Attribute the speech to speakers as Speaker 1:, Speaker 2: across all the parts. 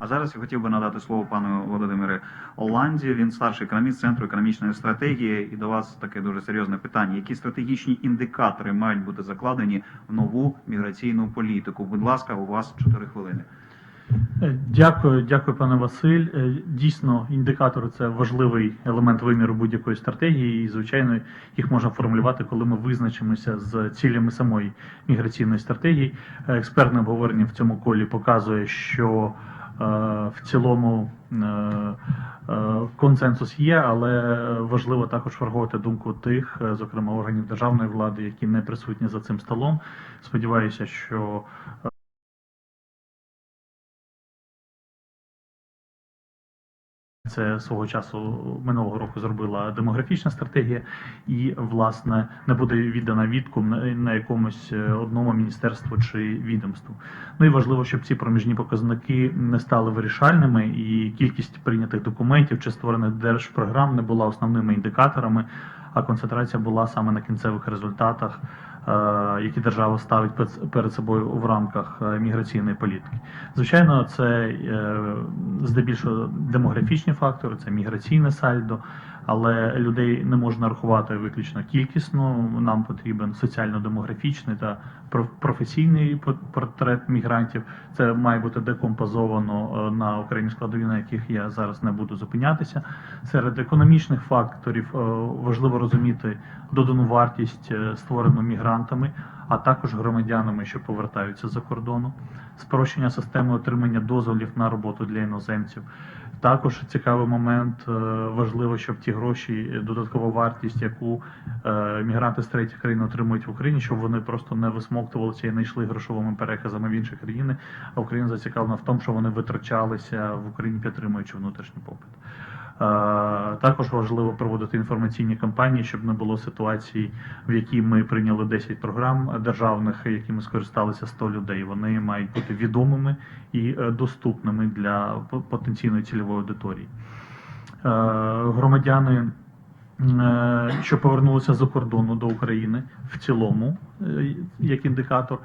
Speaker 1: А зараз я хотів би надати слово пану Володимире Оланді. Він старший економіст центру економічної стратегії. І до вас таке дуже серйозне питання. Які стратегічні індикатори мають бути закладені в нову міграційну політику? Будь ласка, у вас 4 хвилини.
Speaker 2: Е, Дякую, дякую, пане Василь. Е, Дійсно, індикатори це важливий елемент виміру будь-якої стратегії, і звичайно їх можна формулювати, коли ми визначимося з цілями самої міграційної стратегії. Е, Експертне обговорення в цьому колі показує, що в цілому е, е, консенсус є, але важливо також враховувати думку тих, е, зокрема органів державної влади, які не присутні за цим столом. Сподіваюся, що Це свого часу минулого року зробила демографічна стратегія, і власне не буде віддана відкуп на, на якомусь е, одному міністерству чи відомству. Ну і важливо, щоб ці проміжні показники не стали вирішальними, і кількість прийнятих документів чи створених держпрограм не була основними індикаторами, а концентрація була саме на кінцевих результатах, е, які держава ставить перед собою в рамках е, міграційної політики. Звичайно, це е, здебільшого демографічні фактори, це міграційне сальдо, але людей не можна рахувати виключно кількісно. Нам потрібен соціально-демографічний та професійний по- портрет мігрантів. Це має бути декомпозовано на окремі складові, на яких я зараз не буду зупинятися. Серед економічних факторів важливо розуміти додану вартість, е, створену мігрантами, а також громадянами, що повертаються за кордону, спрощення системи отримання дозволів на роботу для іноземців. Також цікавий момент е, важливо, щоб ті гроші, е, додаткова вартість, яку мігранти з третіх країн отримують в Україні, щоб вони просто не висмоктувалися і не йшли грошовими переказами в інші країни. А Україна зацікавлена в тому, що вони витрачалися в Україні, підтримуючи внутрішній попит. Також важливо проводити інформаційні кампанії, щоб не було ситуації, в якій ми прийняли 10 програм державних, якими скористалися 100 людей. Вони мають бути відомими і е, доступними для потенційної цільової аудиторії. Е, Громадяни, е, що повернулися за кордону до України в цілому, як індикатор,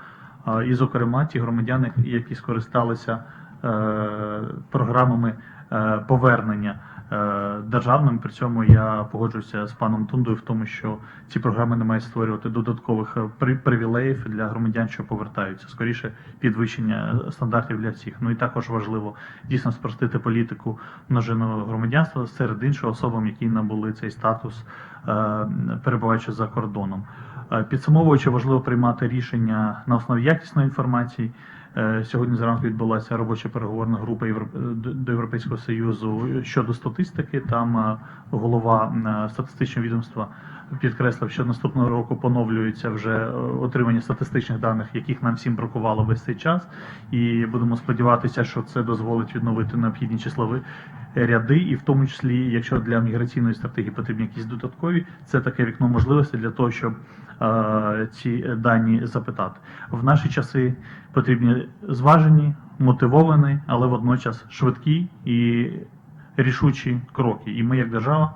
Speaker 2: і, зокрема, ті громадяни, які скористалися програмами повернення е, державними. При цьому я погоджуюся з паном Тундою в тому, що ці програми не мають створювати додаткових е, привілеїв для громадян, що повертаються. Скоріше підвищення стандартів для всіх. Ну і також важливо дійсно спростити політику множинного громадянства серед іншого особам, які набули цей статус, е, перебуваючи за кордоном. Підсумовуючи, важливо приймати рішення на основі якісної інформації. Е, Сьогодні зранку відбулася робоча переговорна група Європ- до- Європейського Союзу щодо статистики. Там е, голова е, статистичного відомства підкреслив, що наступного року поновлюється вже е, отримання статистичних даних, яких нам всім бракувало весь цей час. І будемо сподіватися, що це дозволить відновити необхідні числові ряди, і в тому числі, якщо для міграційної стратегії потрібні якісь додаткові, це таке вікно можливості для того, щоб е, ці дані запитати. В наші часи потрібні зважені, мотивовані, але водночас швидкі і рішучі кроки. І ми, як держава,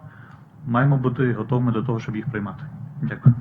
Speaker 2: маємо бути готовими до того, щоб їх приймати. Дякую.